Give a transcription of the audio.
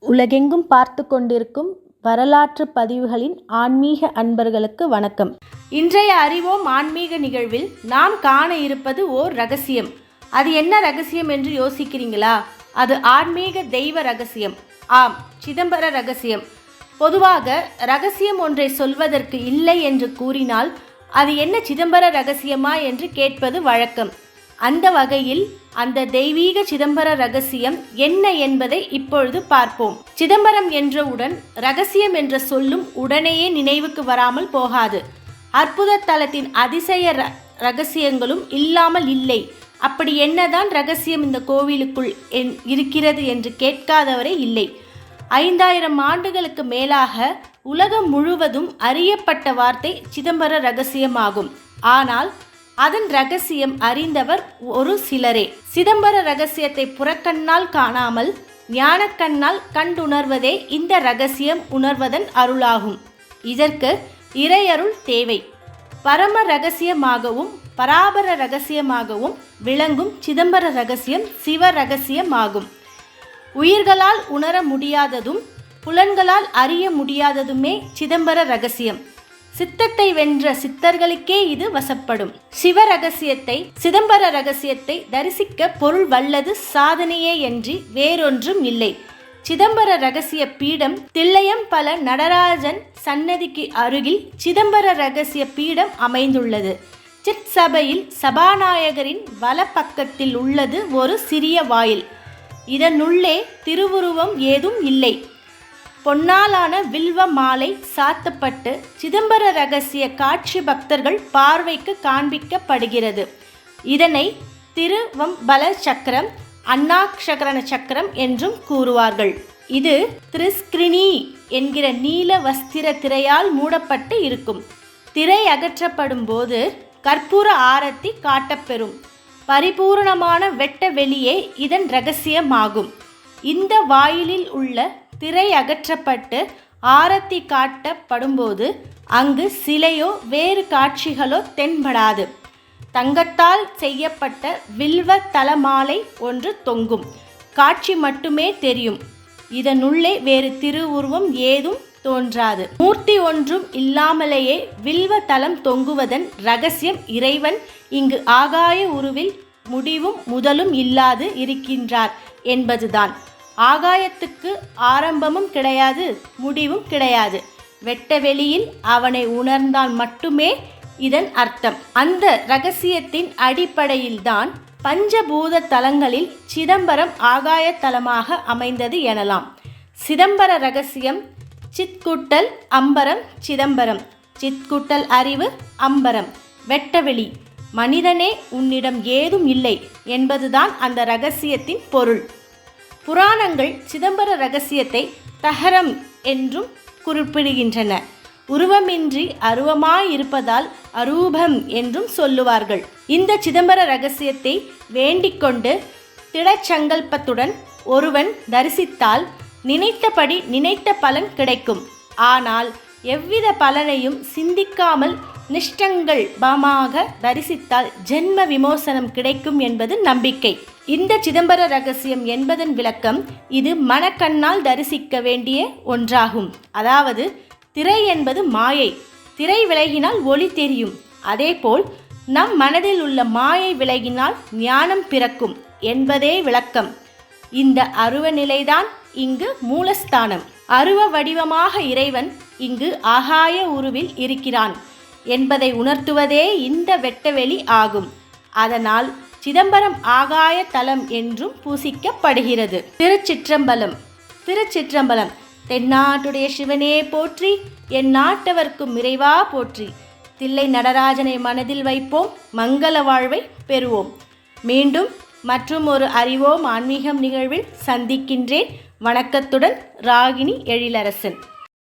உலகெங்கும் பார்த்து கொண்டிருக்கும் வரலாற்று பதிவுகளின் ஆன்மீக அன்பர்களுக்கு வணக்கம். இன்றைய அறிவோம் ஆன்மீக நிகழ்வில் நாம் காண இருப்பது ஓர் ரகசியம். அது என்ன ரகசியம் என்று யோசிக்கிறீங்களா? அது ஆன்மீக தெய்வ ரகசியம். ஆம் சிதம்பர ரகசியம். பொதுவாக ரகசியம் ஒன்றை சொல்வதற்கு இல்லை என்று கூறினால் அது என்ன சிதம்பர ரகசியமா என்று கேட்பது வழக்கம். அந்த வகையில் அந்த தெய்வீக சிதம்பர ரகசியம் என்ன என்பதை இப்பொழுது பார்ப்போம். சிதம்பரம் என்றவுடன் ரகசியம் என்ற சொல்லும் உடனேயே நினைவுக்கு வராமல் போகாது. அற்புத தலத்தின் அதிசய ர- ரகசியங்களும் இல்லாமல் இல்லை. அப்படி என்னதான் ரகசியம் இந்த கோவிலுக்குள் என்- இருக்கிறது என்று கேட்காதவரே இல்லை. ஐந்தாயிரம் ஆண்டுகளுக்கு மேலாக உலகம் முழுவதும் அறியப்பட்ட வார்த்தை சிதம்பர ரகசியமாகும். ஆனால் அதன் ரகசியம் அறிந்தவர் ஒரு சிலரே. சிதம்பர ரகசியத்தை புறக்கண்ணால் காணாமல் ஞானக்கண்ணால் கண்டுணர்வதே இந்த ரகசியம் உணர்வதன் அருளாகும். இதற்கு இறையருள் தேவை. பரம ரகசியமாகவும் பராபர ரகசியமாகவும் விளங்கும் சிதம்பர ரகசியம் சிவ ரகசியமாகும். உயிர்களால் உணர முடியாததும் புலன்களால் அறிய முடியாததுமே சிதம்பர ரகசியம். சித்தத்தை வென்ற சித்தர்களுக்கே இது வசப்படும். சிவ ரகசியத்தை சிதம்பர ரகசியத்தை தரிசிக்க பொருள் வல்லது சாதனையே என்று வேறொன்றும் இல்லை. சிதம்பர ரகசிய பீடம் தில்லையம்பல நடராஜன் சன்னதிக்கு அருகில் சிதம்பர ரகசிய பீடம் அமைந்துள்ளது. சிற்சபையில் சபாநாயகரின் வலப்பக்கத்தில் உள்ளது ஒரு சிறிய வாயில். இதனுள்ளே திருவுருவம் ஏதும் இல்லை. பொன்னாலான வில்வ மாலை சாத்தப்பட்டு சிதம்பர ரகசிய காட்சி பக்தர்கள் பார்வைக்கு காண்பிக்கப்படுகிறது. இதனை திருவம்பல சக்கரம் அன்னாக்ஷகரண சக்கரம் என்றும் கூறுவார்கள். இது திரிஸ்கிரினி என்கிற நீல வஸ்திர திரையால் மூடப்பட்டு இருக்கும். திரை அகற்றப்படும் போது கற்பூர ஆரத்தி காட்டப்பெறும். பரிபூரணமான வெட்ட வெளியே இதன் ரகசியமாகும். இந்த வாயிலில் உள்ள திரை அகற்றப்பட்டு ஆரத்தி காட்டப்படும்போது அங்கு சிலையோ வேறு காட்சிகளோ தென்படாது. தங்கத்தால் செய்யப்பட்ட வில்வ தலமாலை ஒன்று தொங்கும். காட்சி மட்டுமே தெரியும். இதனுள்ளே வேறு திருவுருவம் ஏதும் தோன்றாது. மூர்த்தி ஒன்றும் இல்லாமலேயே வில்வ தலம் தொங்குவதன் ரகசியம் இறைவன் இங்கு ஆகாய உருவில் முடிவும் முதலும் இல்லாது இருக்கின்றார் என்பதுதான். ஆகாயத்துக்கு ஆரம்பமும் கிடையாது முடிவும் கிடையாது. வெட்ட வெளியில் அவனை உணர்ந்தால் மட்டுமே இதன் அர்த்தம். அந்த ரகசியத்தின் அடிப்படையில்தான் பஞ்சபூத தலங்களில் சிதம்பரம் ஆகாய தலமாக அமைந்தது எனலாம். சிதம்பர ரகசியம் சித்குட்டல் அம்பரம் சிதம்பரம். சித்குட்டல் அறிவு அம்பரம். வெட்டவெளி மனிதனே உன்னிடம் ஏதும் இல்லை என்பதுதான் அந்த ரகசியத்தின் பொருள். புராணங்கள் சிதம்பர ரகசியத்தை தகரம் என்றும் குறிப்பிடுகின்றன. உருவமின்றி அருவமாயிருப்பதால் அரூபம் என்றும் சொல்லுவார்கள். இந்த சிதம்பர ரகசியத்தை வேண்டிக்கொண்டு திடச்சங்கல்பத்துடன் ஒருவன் தரிசித்தால் நினைத்தபடி நினைத்த பலன் கிடைக்கும். ஆனால் எவ்வித பலனையும் சிந்திக்காமல் நிஷ்டங்கள் பமாக தரிசித்தால் ஜென்ம விமோசனம் கிடைக்கும் என்பது நம்பிக்கை. இந்த சிதம்பர ரகசியம் என்பதன் விளக்கம் இது மனக்கண்ணால் தரிசிக்க வேண்டிய ஒன்றாகும். அதாவது திரை என்பது மாயை. திரை விலகினால் ஒளி தெரியும். அதேபோல் நம் மனதில் உள்ள மாயை விலகினால் ஞானம் பிறக்கும் என்பதே விளக்கம். இந்த அருவ நிலைதான் இங்கு மூலஸ்தானம். அருவ வடிவமாக இறைவன் இங்கு ஆகாய உருவில் இருக்கிறான் என்பதை உணர்த்துவதே இந்த வெட்டவெளி ஆகும். அதனால் சிதம்பரம் ஆகாய தலம் என்றும் பூசிக்கப்படுகிறது. திருச்சிற்றம்பலம் திருச்சிற்றம்பலம் தென்னாட்டுடைய சிவனே போற்றி என் நாட்டவர்க்கும் இறைவா போற்றி. தில்லை நடராஜனை மனதில் வைப்போம் மங்கள வாழ்வை பெறுவோம். மீண்டும் மற்றும் ஒரு அறிவோம் ஆன்மீகம் நிகழ்வில் சந்திக்கின்றேன். வணக்கத்துடன் ராகினி எழிலரசன்.